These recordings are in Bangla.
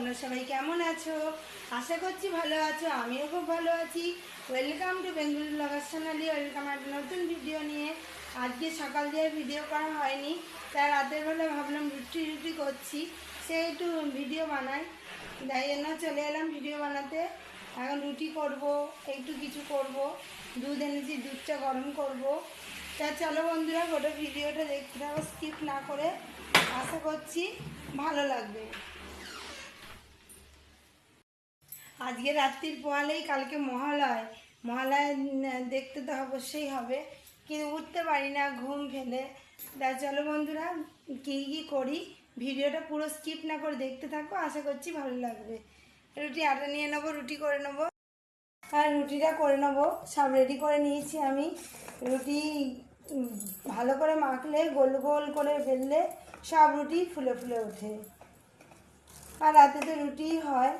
তোমরা সবাই কেমন আছো? আশা করছি ভালো আছো, আমিও খুব ভালো আছি। ওয়েলকাম টু বেঙ্গল ব্লগার চ্যানেলে ওয়েলকাম একটা নতুন ভিডিও নিয়ে। আজকে সকাল দিয়ে ভিডিও করা হয়নি, তাই রাতের বেলা ভাবলাম রুটি রুটি করছি। সে একটু ভিডিও বানাই। তাই জন্য চলে এলাম ভিডিও বানাতে। এখন রুটি করব, একটু কিছু করব। দুধ এনেছি, দুধটা গরম করব। তা চলো বন্ধুরা, গোটা ভিডিওটা দেখতে থাকো স্কিপ না করে। আশা করছি ভালো লাগবে। আজকে রাত্রির পোহালেই কালকে মহালয়। মহালয় দেখতে তো অবশ্যই হবে। কিন্তু উঠতে পারি না, ঘুম ফেলে। তা চলো বন্ধুরা, কী কী করি? ভিডিওটা পুরো স্কিপ না করে দেখতে থাকো, আশা করছি ভালো লাগবে। রুটি আটা নিয়ে নেব, রুটি করে নেব। আর রুটিটা করে নেব, সব রেডি করে নিয়েছি আমি। রুটি ভালো করে মাখলে, গোল গোল করে বেললে সব রুটি ফুলে ফুলে ওঠে। আর রাতে তো রুটিই হয়।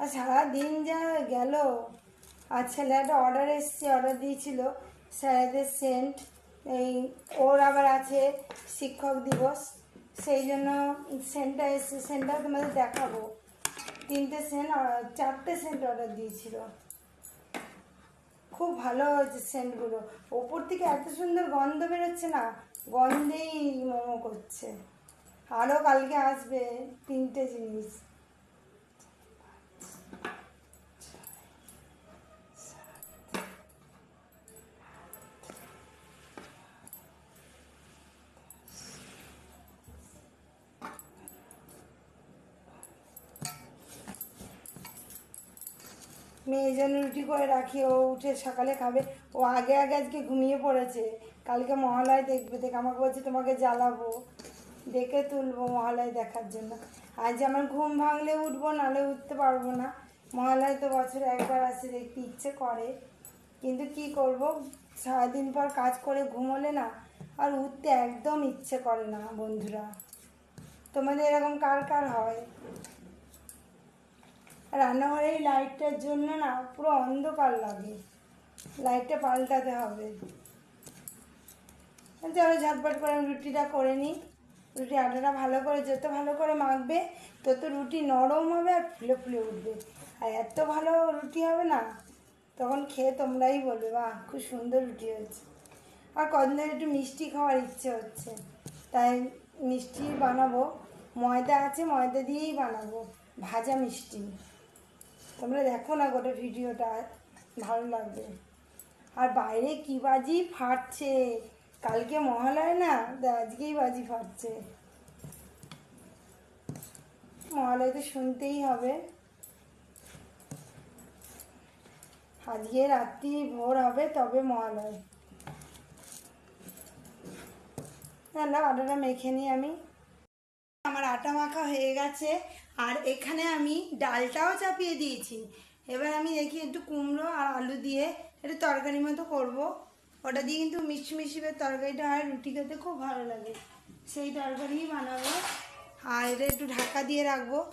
আর সারা দিন যা গেল। আর ছেলে একটা অর্ডার এসছে অর্ডার দিয়েছিল। স্যারেদের সেন্ট এই ওর আবার আছে শিক্ষক দিবস। সেই জন্য সেন্টটা এসছে সেন্টটা তোমাদের দেখাবো। তিনটে সেন্ট চারটে সেন্ট অর্ডার দিয়েছিল। খুব ভালো হয়েছে সেন্টগুলো ওপর থেকে এত সুন্দর গন্ধ বেরোচ্ছে না, গন্ধেই মোমো করছে। আরও কালকে আসবে তিনটে জিনিস। জন্য রুটি করে রাখি, ও উঠে সকালে খাবে। ও আগে আগে আজকে ঘুমিয়ে পড়েছে। কালকে মহালয় দেখবে, দেখ আমাকে বলছে, তোমাকে জ্বালাবো। ডেকে তুলবো মহালয় দেখার জন্য। আজ আমার ঘুম ভাঙলে উঠবো, নাহলে উঠতে পারব না। মহালয় তো বছরে একবার আসে, দেখতে ইচ্ছে করে। কিন্তু কি করব? সারাদিন পর কাজ করে ঘুমোলে না, আর উঠতে একদম ইচ্ছে করে না বন্ধুরা। তোমাদের এরকম কার কার হয়? রান্নাঘরের এই লাইটটার জন্য না পুরো অন্ধকার লাগে। লাইটটা পাল্টাতে হবে। চলো ঝটপট করে আমি রুটিটা করে নিই রুটি আটাটা ভালো করে যত ভালো করে মাখবে, তত রুটি নরম হবে আর ফুলে ফুলে উঠবে। আর এত ভালো রুটি হবে না, তখন খেয়ে তোমরাই বলবে, বাহ, খুব সুন্দর রুটি হয়েছে। আর কদিন ধরে একটু মিষ্টি খাওয়ার ইচ্ছে হচ্ছে। তাই মিষ্টি বানাবো। ময়দা আছে, ময়দা দিয়েই বানাবো। ভাজা মিষ্টি। তোমরা দেখো না গোটা ভিডিওটা, ভালো লাগবে। আর বাইরে কি বাজি ফাটছে? কালকে মহালয় না আজকেই বাজি ফাটছে। মহালয় তো শুনতেই হবে। আজকে রাত্রি ভোর হবে, তবে মহালয়। না, আটাটা মেখে নিই আমি। আমার আটা মাখা হয়ে গেছে। আর এখানে আমি ডালটাও চাপিয়ে দিয়েছি। এবার আমি দেখি একটু কুমড়ো আর আলু দিয়ে একটু তরকারি মতো করব। ওটা দিয়ে কিন্তু মিষ্টি তরকারিটা আর রুটি খেতে খুব ভালো লাগে। সেই তরকারিই বানাবো। আর এটা একটু ঢাকা দিয়ে রাখব।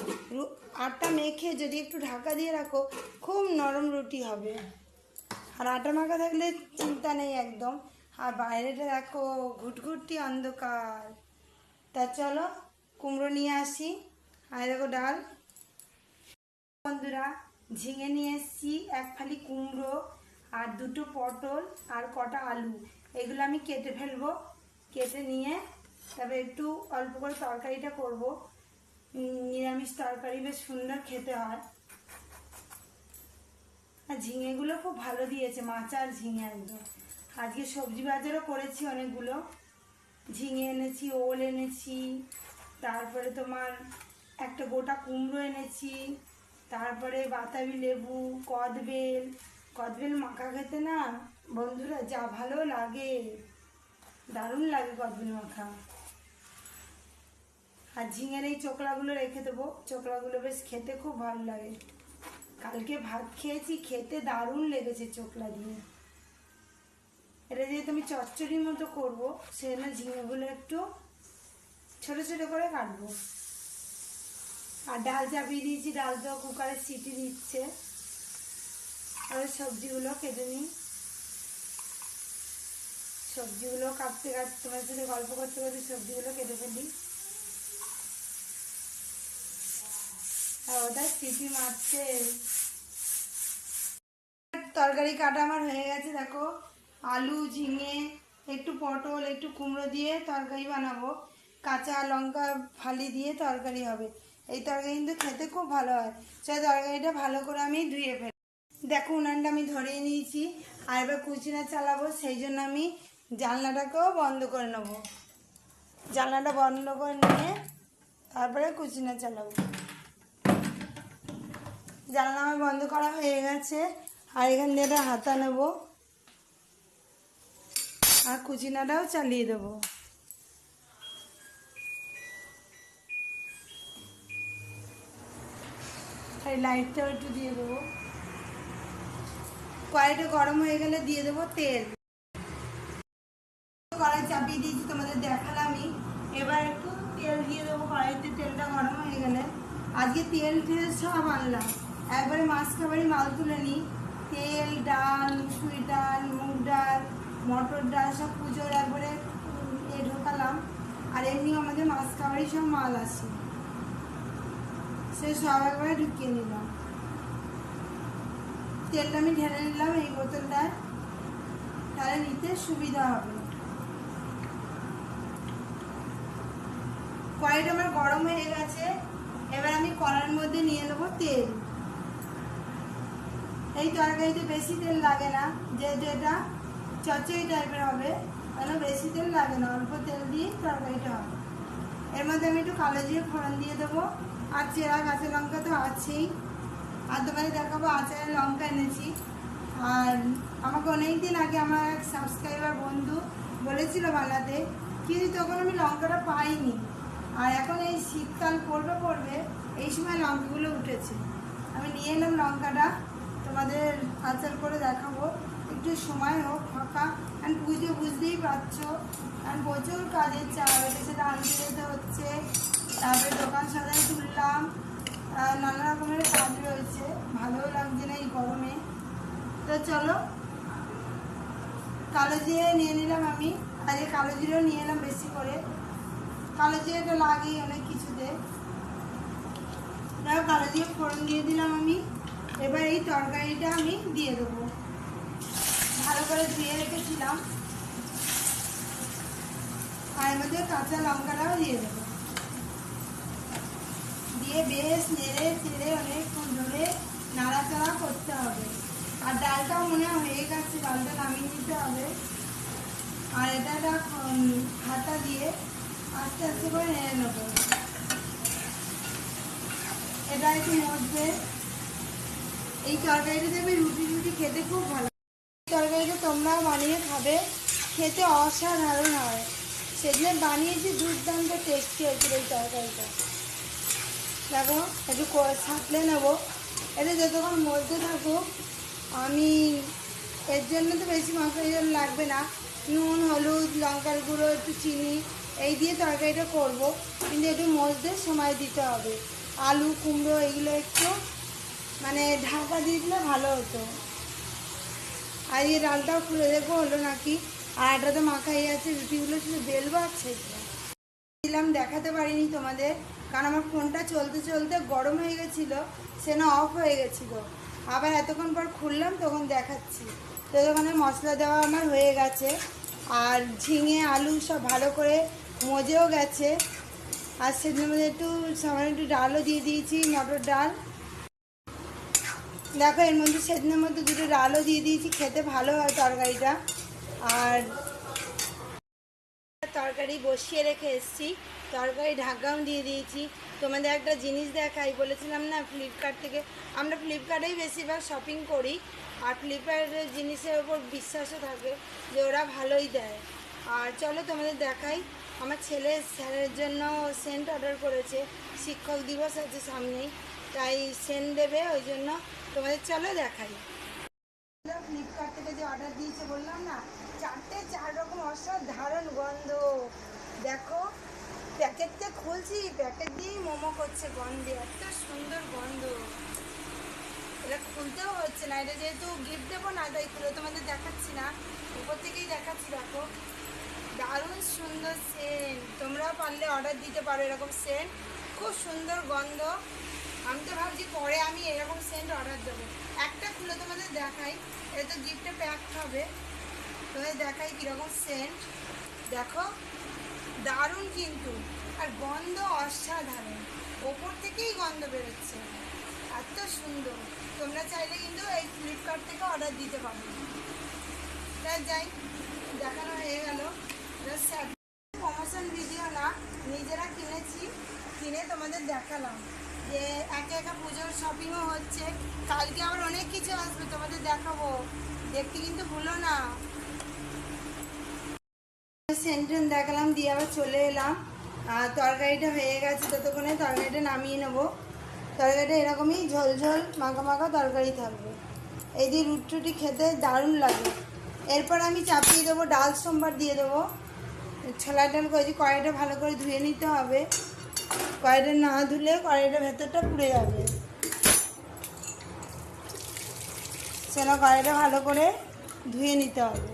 আটা মেখে যদি একটু ঢাকা দিয়ে রাখো, খুব নরম রুটি হবে। আর আটা মাখা থাকলে চিন্তা নেই একদম। আর বাইরেটা দেখো ঘুটঘুটি অন্ধকার। তা চলো, কুমড়ো নিয়ে আসি। আর দেখো ডাল। বন্ধুরা, ঝিঙে নিয়ে এসেছি, এক ফালি কুমড়ো আর দুটো পটল আর কটা আলু। এগুলো আমি কেটে ফেলব, কেটে নিয়ে তবে একটু অল্প করে তরকারিটা করব। নিরামিষ তরকারি বেশ সুন্দর খেতে হয়। আর ঝিঙেগুলো খুব ভালো দিয়েছে, মাছ আর ঝিঙে একদম। আজকে সবজি বাজারও করেছি অনেকগুলো। ঝিঙে এনেছি, ওল এনেছি, তারপরে তোমার একটা গোটা কুমড়ো এনেছি, তারপরে বাতাবি লেবু, কদবেল। কদবেল মাখা খেতে না, বন্ধুরা, যা ভালো লাগে। দারুণ লাগে কদবেল মাখা। আর ঝিঙের এই চোকলাগুলো রেখে দেবো। চোকলাগুলো বেশ খেতে খুব ভালো লাগে। কালকে ভাত খেয়েছি, খেতে দারুণ লেগেছে চোকলা দিয়ে। এটা যেহেতু আমি চচ্চড়ির মতো করব, সেজন্য ঝিঙেগুলো একটু ছোট ছোট করে কাটবো। আর ডাল চাপিয়ে দিয়েছি ডাল তো কুকারে সিটি দিচ্ছে আর সবজিগুলো কেটে নিই। সবজিগুলো কাটতে কাটতে তোমার সাথে গল্প করতে করতে সবজিগুলো কেটে ফেলি। ওটা সিটি মারছে। তরকারি কাটা আমার হয়ে গেছে, দেখো। আলু, ঝিঙে, একটু পটল, একটু কুমড়ো দিয়ে তরকারি বানাবো। কাঁচা লঙ্কা ফালি দিয়ে তরকারি হবে। এই তরকারি কিন্তু খেতে খুব ভালো হয়। সেই তরকারিটা ভালো করে আমি ধুয়ে ফেলি দেখো উনানটা আমি ধরিয়ে নিয়েছি, আর এবার কুচিনা চালাবো, সেই জন্য আমি জানলাটাকেও বন্ধ করে নেব। জানলাটা বন্ধ করে নিয়ে তারপরে কুচিনা চালাবো। জানলা আমার বন্ধ করা হয়ে গেছে, আর এখান দিয়ে হাতা নেব, আর কুচিনাটাও চালিয়ে দেবো। আর লাইটটাও একটু দিয়ে দেবো। কড়াইটা গরম হয়ে গেলে দিয়ে দেবো তেল। কড়াই চাপিয়ে দিয়েছি, তোমাদের দেখালামই এবার একটু তেল দিয়ে দেবো, কড়াইতে তেলটা গরম হয়ে গেলে। আজকে তেল ফেল সব আনলাম। একবারে মাছ খাবারই মাল তুলে নিই। তেল, ডাল, মুসুরি ডাল, মুগ ডাল, মটর ডাল, সব পুজোর একবারে এ ঢোকালাম। আর এমনি আমাদের মাছ খাবারই সব মাল আসে সে সব একবারে ঢুকিয়ে নিলাম তেলটা আমি ঢেলে নিলাম, এই বোতলটায় তাহলে নিতে সুবিধা হবে। কড়াইটা আমার গরম হয়ে গেছে, এবার আমি কড়ার মধ্যে নিয়ে নেব তেল। এই তরকারিতে বেশি তেল লাগে না যেহেতু এটা চচ্চড়ি টাইপের হবে কেন বেশি তেল লাগে না, অল্প তেল দিয়ে তরকারিটা হবে। এর মধ্যে আমি একটু কালো জিরে ফোড়ন দিয়ে দেবো। আর চেরা কাঁচা লঙ্কা তো আছেই। আর তোমাদের দেখাবো, আচারের লঙ্কা এনেছি। আর আমাকে অনেক দিন আগে আমার এক সাবস্ক্রাইবার বন্ধু বলেছিল বানাতে কিন্তু তখন আমি লঙ্কাটা পাইনি। আর এখন এই শীতকাল পড়বে পড়বে, এই সময় লঙ্কাগুলো উঠেছে। আমি নিয়ে এলাম লঙ্কাটা, তোমাদের আচার করে দেখাবো। একটু সময় হোক, ফাঁকা। আর পুজো বুঝতেই পারছ আর প্রচুর কাজের এটা সেটা আনতে যেতে হচ্ছে। তারপরে দোকান সাজাই তুললাম নানা রকমের কাজ রয়েছে। ভালোও লাগছে না এই গরমে। তো চলো কালো জিরে নিয়ে নিলাম আমি। আর কালো জিরেও নিয়ে এলাম বেশি করে। কালো জিরেটা লাগেই অনেক কিছুতে। দেখো কালো জিরে ফোড়ন দিয়ে দিলাম আমি। এবার এই তরকারিটা আমি দিয়ে দেবো। ভালো করে ধুয়ে রেখেছিলাম। আর এর মধ্যে কাঁচা লঙ্কাটাও দিয়ে দেবো। দিয়ে বেশ নেড়ে চেড়ে অনেকক্ষণ ধরে নাড়াচাড়া করতে হবে। আর ডালটাও মনে হয় গেছে, ডালটা নামিয়ে নিতে হবে। আর এটা হাতা দিয়ে আস্তে আস্তে করে নেড়ে নেব। এটা একটু মধ্যে। এই তরকারিটা দেখবে রুটি রুটি খেতে খুব ভালো তরকারিটা তোমরা বানিয়ে খাবে। খেতে অসাধারণ হয়। সেদিন বানিয়েছি দুর্দান্ত টেস্টি হয়েছিল এই তরকারিটা। দেখো একটু ছাঁকলে নেব। এটা যতক্ষণ মধ্যে থাকুক আমি এর জন্য তো বেশি মশলা লাগবে না। নুন, হলুদ, লঙ্কার গুঁড়ো, একটু চিনি, এই দিয়ে তরকারিটা করব। কিন্তু একটু মধ্যে সময় দিতে হবে। আলু, কুমড়ো এগুলো একটু মানে ঢাকা দিয়ে দিলে ভালো হতো। আর এই ডালটাও খুলে দেখব, হলো নাকি? আর এটা তো মাখাই আছে, রুটিগুলো শুধু বেলবো আর দিলাম, দেখাতে পারিনি তোমাদের। কারণ আমার ফোনটা চলতে চলতে গরম হয়ে গেছিল, সে না অফ হয়ে গেছিল। আবার এতক্ষণ পর খুললাম, তখন দেখাচ্ছি। তো ওখানে মশলা দেওয়া আমার হয়ে গেছে, আর ঝিঙে, আলু সব ভালো করে মজেও গেছে। আর সেদিনের মধ্যে একটু সামান্য একটু ডালও দিয়ে দিয়েছি, মটর ডাল। দেখো, এর মধ্যে সেদিনের মধ্যে দুটো ডালও দিয়ে দিয়েছি, খেতে ভালো হয় তরকারিটা। আর তরকারি বসিয়ে রেখে এসেছি। তরকারি ঢাকাও দিয়ে দিয়েছি। তোমাদের একটা জিনিস দেখাই, বলেছিলাম না ফ্লিপকার্ট থেকে? আমরা ফ্লিপকার্টেই বেশিরভাগ শপিং করি, আর ফ্লিপকার্টের জিনিসের ওপর বিশ্বাসও থাকে যে ওরা ভালোই দেয়। আর চলো তোমাদের দেখাই, আমার ছেলে স্যারের জন্য সেন্ট অর্ডার করেছে, শিক্ষক দিবস আছে সামনেই, তাই সেন্ট দেবে, ওই জন্য তোমাদের চলো দেখাই। ফ্লিপকার্ট থেকে যে অর্ডার দিয়েছে, বললাম না, চারটে চার রকম অসাধারণ গন্ধ। দেখো প্যাকেটটা খুলছি প্যাকেট দিয়েই মোমো করছে গন্ধে, এত সুন্দর গন্ধ। এটা খুলতেও হচ্ছে না, এটা যেহেতু গিফট দেবো না, তাই খুলে তোমাদের দেখাচ্ছি না। উপর থেকেই দেখাচ্ছি, দেখো। দারুণ সুন্দর সেন্ট তোমরাও পারলে অর্ডার দিতে পারো এরকম সেন্ট খুব সুন্দর গন্ধ। আমি তো ভাবছি পরে আমি এরকম সেন্ট অর্ডার দেবো। একটা খুলে তোমাদের দেখাই। এটা তো গিফটে প্যাক হবে। তোমাদের দেখাই কীরকম সেন্ট দেখো। দারুণ কিন্তু। আর গন্ধ অসাধারণ। ওপর থেকেই গন্ধ বেরোচ্ছে। এত সুন্দর। তোমরা চাইলে কিন্তু এই ফ্লিপকার্ট থেকে অর্ডার দিতে পারো। তা যাই, দেখানো হয়ে গেল। প্রমোশন ভিডিও না, নিজেরা কিনেছি, কিনে তোমাদের দেখালাম। যে একে একা পুজোর শপিংও হচ্ছে। কালকে আবার অনেক কিছু আসবে, তোমাদের দেখাবো। দেখতে কিন্তু ভুলো না। সেন্টেন দেখালাম, দিয়ে আবার চলে এলাম। আর তরকারিটা হয়ে গেছে, ততক্ষণে তরকারিটা নামিয়ে নেব। তরকারিটা এরকমই ঝোল ঝোল, মাখা মাখা তরকারি থাকবে। এই দিয়ে রুটটুটি খেতে দারুণ লাগে। এরপর আমি চাপিয়ে দেবো ডাল সোমবার দিয়ে দেবো। ছোলা ডাল করেছি, কড়াইটা ভালো করে ধুয়ে নিতে হবে। কড়াইটা না ধুলে কড়াইটার ভেতরটা পুড়ে যাবে। চলো কড়াইটা ভালো করে ধুয়ে নিতে হবে।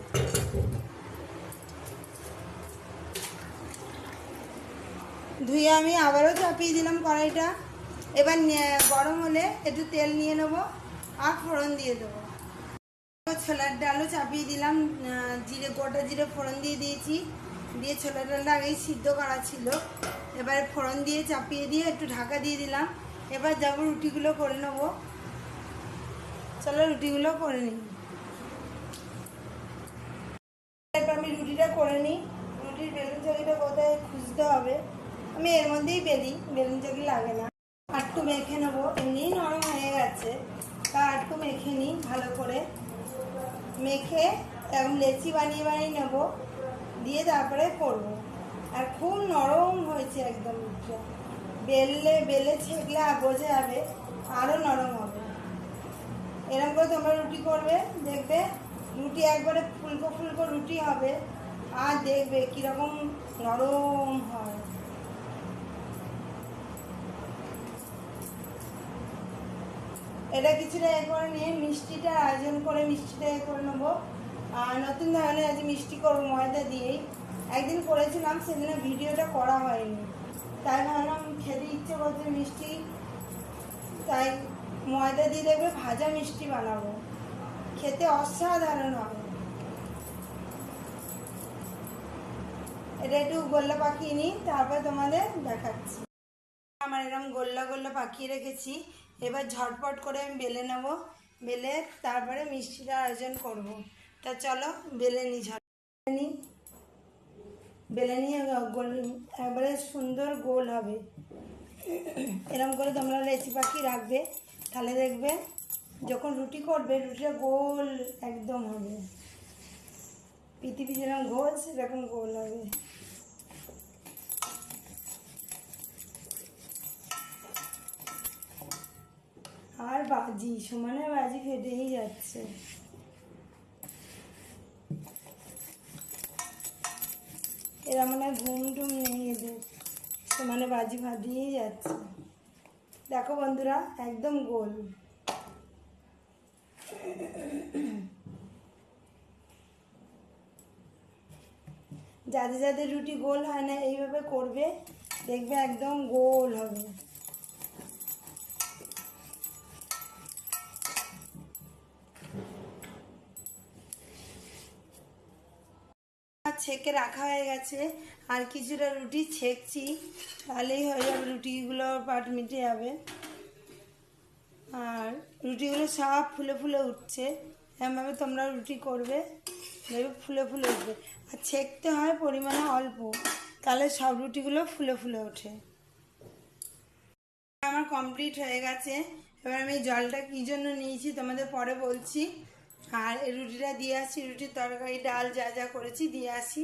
ধুয়ে আমি আবারও চাপিয়ে দিলাম কড়াইটা। এবার গরম হলে একটু তেল নিয়ে নেব, আর ফোড়ন দিয়ে দেবো। ছোলার ডালও চাপিয়ে দিলাম জিরে, গোটা জিরে ফোড়ন দিয়ে দিয়েছি। দিয়ে ছোলার ডালটা আগেই সিদ্ধ করা ছিল। এবার ফোড়ন দিয়ে চাপিয়ে দিয়ে একটু ঢাকা দিয়ে দিলাম। এবার যাব রুটিগুলো করে নেব। চলো রুটিগুলো করে নিই। আমি রুটিটা করে নিই। রুটির বেলুন চাকিটা কোথায় খুঁজতে হবে? আমি এর মধ্যেই বেলি বেলুন চাকি লাগে না। আটটু মেখে নেব। এমনিই নরম হয়ে গেছে। তা আটটু মেখে নিই ভালো করে। মেখে এরকম লেচি বানিয়ে বানিয়ে নেব। দিয়ে তারপরে করব। আর খুব নরম হয়েছে একদম বেললে, বেলে ছেঁকলে বোঝা যাবে আরও নরম হবে। এরকম করে তোমরা রুটি করবে, দেখবে রুটি একবারে ফুলকো ফুলকো রুটি হবে। আর দেখবে কীরকম নরম হয়। এটা কিছুটা এ করে নিয়ে মিষ্টিটা আয়োজন করে মিষ্টিটা এ করে নেব। আর নতুন ধরনের আজ মিষ্টি করব ময়দা দিয়েই। একদিন করেছিলাম সেদিনে ভিডিওটা করা হয়নি। তাই ভাবলাম, খেতে ইচ্ছে করছে মিষ্টি। তাই ময়দা দিয়ে দেখবে ভাজা মিষ্টি বানাবো। খেতে অসাধারণ হবে। এটা একটু গোল্লা পাকিয়ে নিই, তারপর তোমাদের দেখাচ্ছি। আমার এরকম গোল্লা গোল্লা পাকিয়ে রেখেছি। এবার ঝটপট করে আমি বেলে নেব। বেলে তারপরে মিষ্টিটা আয়োজন করব। তা চলো, বেলে নিই ঝট নিই বেলে নিয়ে গোল একবারে সুন্দর গোল হবে। এরকম করে তোমরা লেচি পাখি রাখবে। তাহলে দেখবে যখন রুটি করবে, রুটিটা গোল একদম হবে। পৃথিবী যেরকম গোল সেরকম গোল হবে। আর বাজি সমানে বাজি ফেটেই যাচ্ছে। এরা মনে ঘুম টুম নেই এদের। সমানে বাজি ফাটিয়েই যাচ্ছে। দেখো বন্ধুরা, একদম গোল। যাদের যাদের রুটি গোল হয় না, এইভাবে করবে, দেখবে একদম গোল হবে। ছেঁকে রাখা হয়ে গেছে। আর কিছুটা রুটি ছেঁকছি। তাহলেই হয়ে যাবে রুটিগুলো পাট মিটে যাবে। আর রুটিগুলো সব ফুলে ফুলে উঠছে। এমনভাবে তোমরা রুটি করবে, দেখবে ফুলে ফুলে উঠবে। আর ছেঁকতে হয় পরিমাণে অল্প, তাহলে সব রুটিগুলো ফুলে ফুলে ওঠে। আমার কমপ্লিট হয়ে গেছে। এবার আমি জলটা কী জন্য নিয়েছি তোমাদের পরে বলছি। আর রুটিটা দিয়ে আসি রুটির তরকারি, ডাল যা যা করেছি দিয়ে আসি।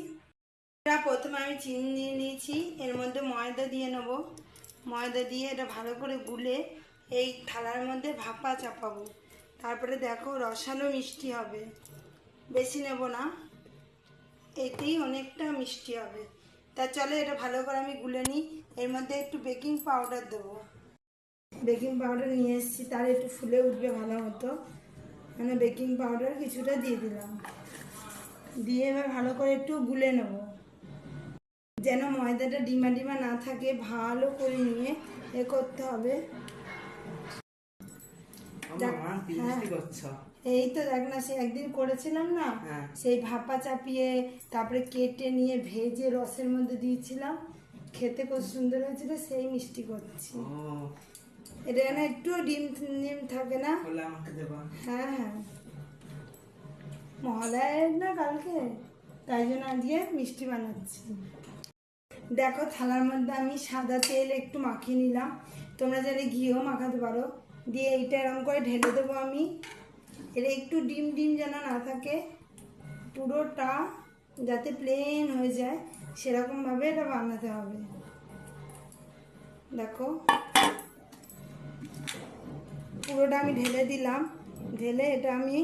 এটা প্রথমে আমি চিনি নিয়ে নিয়েছি, এর মধ্যে ময়দা দিয়ে নেব। ময়দা দিয়ে এটা ভালো করে গুলে এই থালার মধ্যে ভাপা চাপাবো। তারপরে দেখো রসালো মিষ্টি হবে। বেশি নেব না, এতেই অনেকটা মিষ্টি হবে। তা চলে এটা ভালো করে আমি গুলে নিই, এর মধ্যে একটু বেকিং পাউডার দেবো। বেকিং পাউডার নিয়ে এসেছি তার একটু ফুলে উঠবে ভালো মতো। মানে বেকিং পাউডার কিছুটা দিয়ে দিলাম। দিয়ে এবার ভালো করে একটু গুলে নেব। যেন ময়দাটা ডিমা ডিমা না থাকে ভালো করে নিয়ে এ করতে হবে। হ্যাঁ। এই তো দেখ না সে একদিন করেছিলাম না হ্যাঁ। সেই ভাপা চাপিয়ে তারপরে কেটে নিয়ে ভেজে রসের মধ্যে দিয়েছিলাম। খেতে খুব সুন্দর হয়েছিল সেই মিষ্টি করছি। এটা না একটু ডিম ডিম থাকে না? হ্যাঁ হ্যাঁ। মহালয়ের না কালকে? তাই জন্য আজকে মিষ্টি বানাচ্ছি। দেখো থালার মধ্যে আমি সাদা তেল একটু মাখিয়ে নিলাম। তোমরা যারা ঘিও মাখাতে পারো দিয়ে এইটা এরকম করে ঢেলে দেবো আমি। এটা একটু ডিম ডিম যেন না থাকে পুরোটা যাতে প্লেন হয়ে যায় সেরকমভাবে এটা বানাতে হবে। দেখো। পুরোটা আমি ঢেলে দিলাম। ঢেলে এটা আমি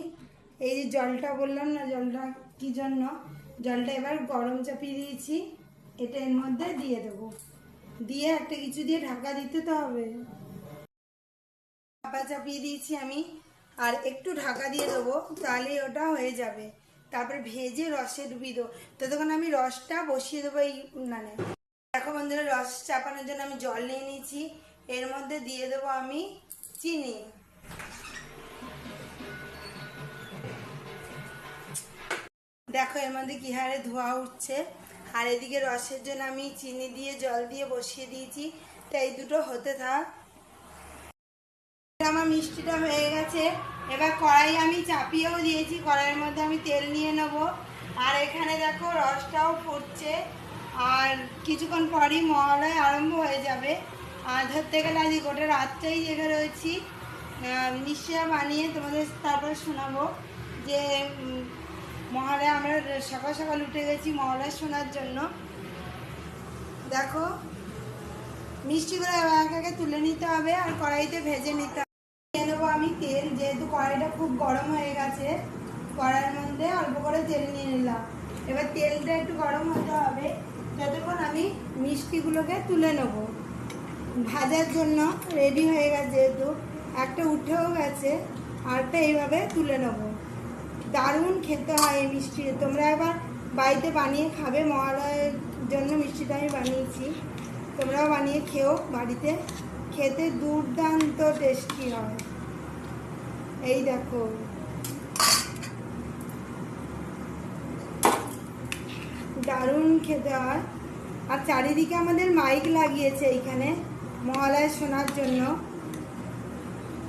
এই যে জলটা বললাম না, জলটা কি জন্য? জলটা এবার গরম চাপিয়ে দিয়েছি। এটা এর মধ্যে দিয়ে দেবো। দিয়ে একটা কিছু দিয়ে ঢাকা দিতে তো হবে। চাপা চাপিয়ে দিয়েছি আমি। আর একটু ঢাকা দিয়ে দেবো, তাহলে ওটা হয়ে যাবে। তারপরে ভেজে রসে ডুবিয়ে দেবো। ততক্ষণ আমি রসটা বসিয়ে দেবো এই উনানে দেখো বন্ধুরা, রস চাপানোর জন্য আমি জল নিয়ে নিয়েছি। এর মধ্যে দিয়ে দেবো আমি চিনি। দেখো, এর মধ্যে কি হারে ধোয়া উঠছে? আর এদিকে রসের জন্য আমি চিনি দিয়ে, জল দিয়ে বসিয়ে দিয়েছি। তাই দুটো হতে থাক। আমার মিষ্টিটা হয়ে গেছে। এবার কড়াই আমি চাপিয়েও দিয়েছি। কড়াইয়ের মধ্যে আমি তেল নিয়ে নেব। আর এখানে দেখো, রসটাও ফুটছে। আর কিছুক্ষণ পরই মহালয় আরম্ভ হয়ে যাবে। আর ধরতে গেলে আজ গোটা রাতটাই জেগে রয়েছি। আহ, মিষ্টিটা বানিয়ে তোমাদের তারপর শোনাবো যে মহালয় আমরা সকাল সকাল উঠে গেছি মহালয় শোনার জন্য। দেখো মিষ্টিগুলো এক একে তুলে নিতে হবে আর কড়াইতে ভেজে নিতে হবে। নেব আমি তেল যেহেতু কড়াইটা খুব গরম হয়ে গেছে কড়াইয়ের মধ্যে অল্প করে তেল নিয়ে নিলাম। এবার তেলটা একটু গরম হতে হবে যতক্ষণ আমি মিষ্টিগুলোকে তুলে নেব। ভাজার জন্য রেডি হয়ে গেছে যেহেতু। একটা উঠেও গেছে আরটা এইভাবে তুলে নেব। দারুণ খেতে হয় এই মিষ্টি। তোমরা এবার বাড়িতে বানিয়ে খাবে, মহালয়ের জন্য মিষ্টিটা আমি বানিয়েছি। তোমরাও বানিয়ে খেও বাড়িতে। খেতে দুর্দান্ত টেস্টি হয়। এই দেখো। দারুণ খেতে হয়। আর চারিদিকে আমাদের মাইক লাগিয়েছে এইখানে মহালয় শোনার জন্য।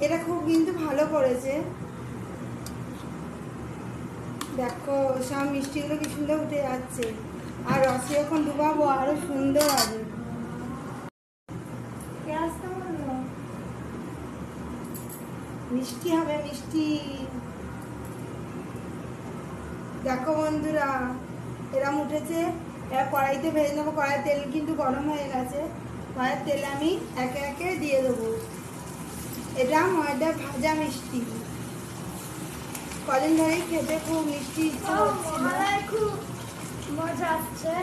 এটা খুব কিন্তু ভালো করেছে। দেখো, সব মিষ্টিগুলো কি সুন্দর উঠে যাচ্ছে। আর রসে যখন ডুবাবো, আরও সুন্দর হবে? মিষ্টি হবে, মিষ্টি। দেখো বন্ধুরা, এরম উঠেছে। এবার কড়াইতে ভেজে নেব। কড়াইয়ের তেল কিন্তু গরম হয়ে গেছে। কড়াইয়ের তেল আমি একে একে দিয়ে দেবো। এটা ময়দা ভাজা মিষ্টি। কদিন ধরেই খেতে খুব মিষ্টি ইচ্ছা হচ্ছিল। খুব মজা আসছে।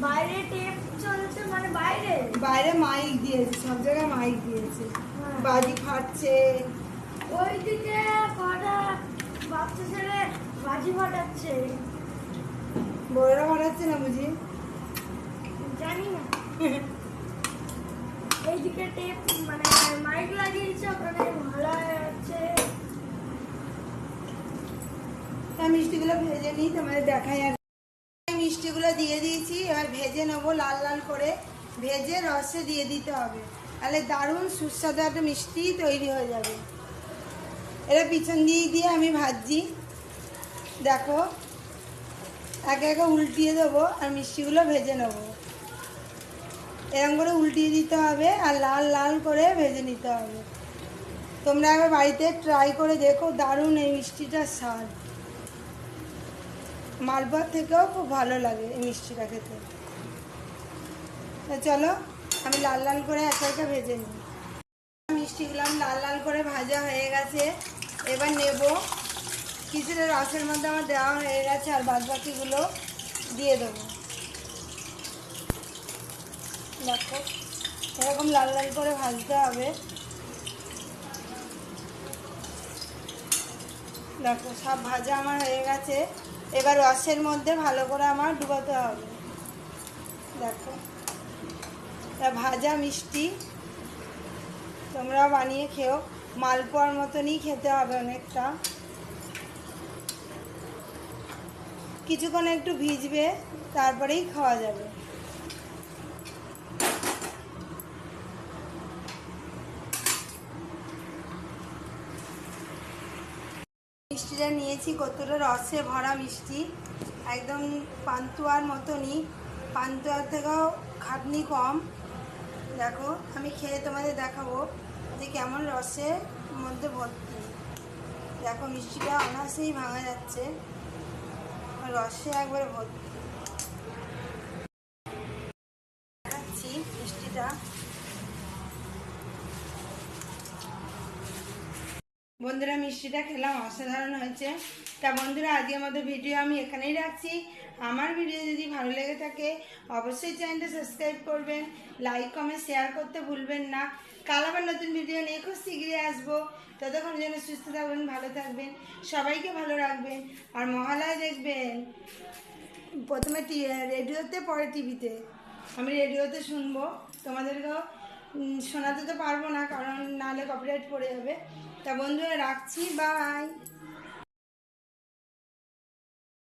বাইরে টেপ চলছে মানে বাইরে? বাইরে মাইক দিয়েছে সব জায়গায় মাইক দিয়েছে। হ্যাঁ। বাজি ফাটছে। ওইদিকে কটা বাচ্চা ছেলে বাজি ফাটাচ্ছে। বড়রা ফাটাচ্ছে না বুঝি? জানি না। এইদিকে টেপ মানে মাইক লাগিয়েছে, ওখানে মহালয় হচ্ছে তা মিষ্টিগুলো ভেজে নিই, তোমাদের দেখাই আর মিষ্টিগুলো দিয়ে দিয়েছি, এবার ভেজে নেব লাল লাল করে। ভেজে রসে দিয়ে দিতে হবে। তাহলে দারুণ সুস্বাদু একটা মিষ্টি তৈরি হয়ে যাবে। এটা পিছন দিয়ে দিয়ে আমি ভাজছি। দেখো, একে একে উল্টিয়ে দেবো আর মিষ্টিগুলো ভেজে নেব। এরকম করে উল্টিয়ে দিতে হবে আর লাল লাল করে ভেজে নিতে হবে। তোমরা একবার বাড়িতে ট্রাই করে দেখো, দারুণ এই মিষ্টিটার স্বাদ। মালপোয়ার থেকেও খুব ভালো লাগে এই মিষ্টিটা খেতে। চলো, আমি লাল লাল করে একা একা ভেজে নিই। মিষ্টিগুলো আমি লাল লাল করে ভাজা হয়ে গেছে। এবার নেব কিছুটা রসের মধ্যে আমার দেওয়া হয়ে গেছে আর বাদ বাকিগুলো দিয়ে দেবো। দেখো, এরকম লাল লাল করে ভাজতে হবে। দেখো, সব ভাজা আমার হয়ে গেছে। এবার রসের মধ্যে ভালো করে আমার ডুবাতে হবে। দেখো ভাজা মিষ্টি। তোমরাও বানিয়ে খেও। মালপোয়ার মতনই খেতে হবে অনেকটা। কিছুক্ষণ একটু ভিজবে, তারপরেই খাওয়া যাবে মিষ্টিটা নিয়েছি কতটা রসে ভরা মিষ্টি, একদম পান্তুয়ার মতনই। পান্তুয়ার থেকেও খাটনি কম। দেখো, আমি খেয়ে তোমাদের দেখাবো যে কেমন রসের মধ্যে ভর্তি। দেখো, মিষ্টিটা অনায়াসেই ভাঙা যাচ্ছে। রসে একবারে ভর্তি। দেখাচ্ছি মিষ্টিটা। বন্ধুরা মিষ্টিটা খেলাম, অসাধারণ হয়েছে। তা বন্ধুরা আজকে আমাদের ভিডিও আমি এখানেই রাখছি। আমার ভিডিও যদি ভালো লেগে থাকে, অবশ্যই চ্যানেলটা সাবস্ক্রাইব করবেন লাইক কমেন্ট শেয়ার করতে ভুলবেন না। কাল আবার নতুন ভিডিও নিয়ে খুব শীঘ্রই আসব। ততক্ষণ যেন সুস্থ থাকবেন ভালো থাকবেন, সবাইকে ভালো রাখবেন। আর মহালয় দেখবেন, প্রথমে রেডিওতে, পরে টিভিতে। আমি রেডিওতে শুনব। তোমাদেরকেও শোনাতে তো পারব না, কারণ নাহলে কপিরাইট পড়ে যাবে। তা বন্ধুরা রাখছি বাই